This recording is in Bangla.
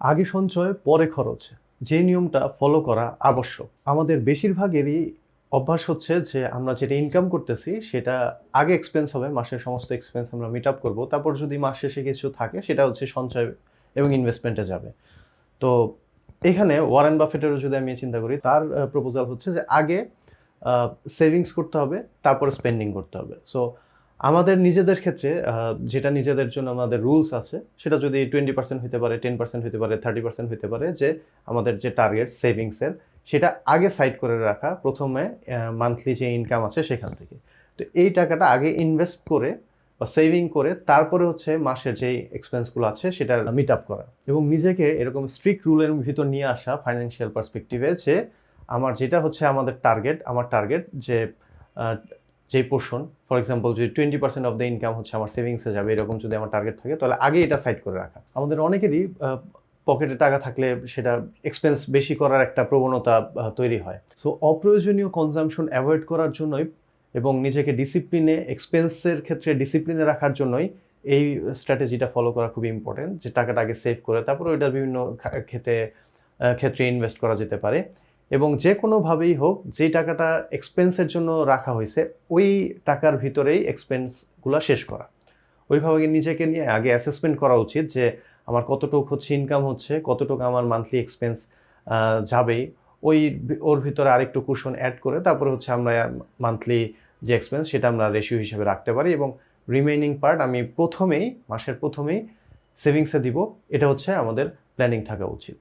আগে সঞ্চয়, পরে খরচ। যে নিয়মটা ফলো করা আবশ্যক। আমাদের বেশিরভাগেরই অভ্যাস হচ্ছে যে আমরা যেটা ইনকাম করতেছি, সেটা আগে এক্সপেন্স হবে মাসের সমস্ত এক্সপেন্স আমরা মিট আপ করব। তারপর যদি মাস শেষে কিছু থাকে, সেটা হচ্ছে সঞ্চয় এবং ইনভেস্টমেন্টে যাবে। তো এখানে ওয়ারেন বাফেটেরও যদি আমি চিন্তা করি, তার প্রপোজাল হচ্ছে যে আগে সেভিংস করতে হবে, তারপর স্পেন্ডিং করতে হবে। সো আমাদের নিজেদের ক্ষেত্রে যেটা নিজেদের জন্য আমাদের রুলস আছে, সেটা যদি টোয়েন্টি পার্সেন্ট হতে পারে টেন পার্সেন্ট হতে পারে থার্টি পার্সেন্ট হতে পারে, যে আমাদের যে টার্গেট সেভিংসের সেটা আগে সাইড করে রাখা প্রথমে মান্থলি যে ইনকাম আছে সেখান থেকে। তো এই টাকাটা আগে ইনভেস্ট করে বা সেভিং করে তারপরে হচ্ছে মাসের যে এক্সপেন্সগুলো আছে সেটা মিট আপ করা। এবং নিজেকে এরকম স্ট্রিক্ট রুলের ভিতর নিয়ে আসা ফাইন্যান্সিয়াল পার্সপেক্টিভে যে, আমার যেটা হচ্ছে আমাদের টার্গেট আমার টার্গেট যে যে পোর্শন ফর এক্সাম্পল যদি twenty percent of the income হচ্ছে আমার সেভিংসে যাবে এরকম যদি আমার টার্গেট থাকে তাহলে আগে এটা সাইড করে রাখা। আমাদের অনেকেরই পকেটে টাকা থাকলে সেটা এক্সপেন্স বেশি করার একটা প্রবণতা তৈরি হয়। সো অপ্রয়োজনীয় কনজামশন অ্যাভয়েড করার জন্যই এবং নিজেকে ডিসিপ্লিনে এক্সপেন্সের ক্ষেত্রে ডিসিপ্লিনে রাখার জন্যই এই স্ট্র্যাটেজিটা ফলো করা খুবই ইম্পর্টেন্ট যে টাকাটা আগে সেভ করে তারপরে ওইটা বিভিন্ন আহ, ক্ষেত্রে ইনভেস্ট করা যেতে পারে। এবং যে কোনোভাবেই হোক যে টাকাটা এক্সপেন্সের জন্য রাখা হয়েছে, ওই টাকার ভিতরেই এক্সপেন্সগুলো শেষ করা। ওইভাবে নিজেকে নিয়ে আগে অ্যাসেসমেন্ট করা উচিত যে আমার কতটুকু হচ্ছে ইনকাম হচ্ছে, কতটুকু আমার মান্থলি এক্সপেন্স যাবেই। ওই ওর ভিতরে আরেকটু কুশন অ্যাড করে তারপরে হচ্ছে আমরা মান্থলি যে এক্সপেন্স সেটা আমরা রেশিও হিসেবে রাখতে পারি এবং রিমেইনিং পার্ট আমি প্রথমেই, মাসের প্রথমেই সেভিংসে দিব। এটা হচ্ছে আমাদের প্ল্যানিং থাকা উচিত।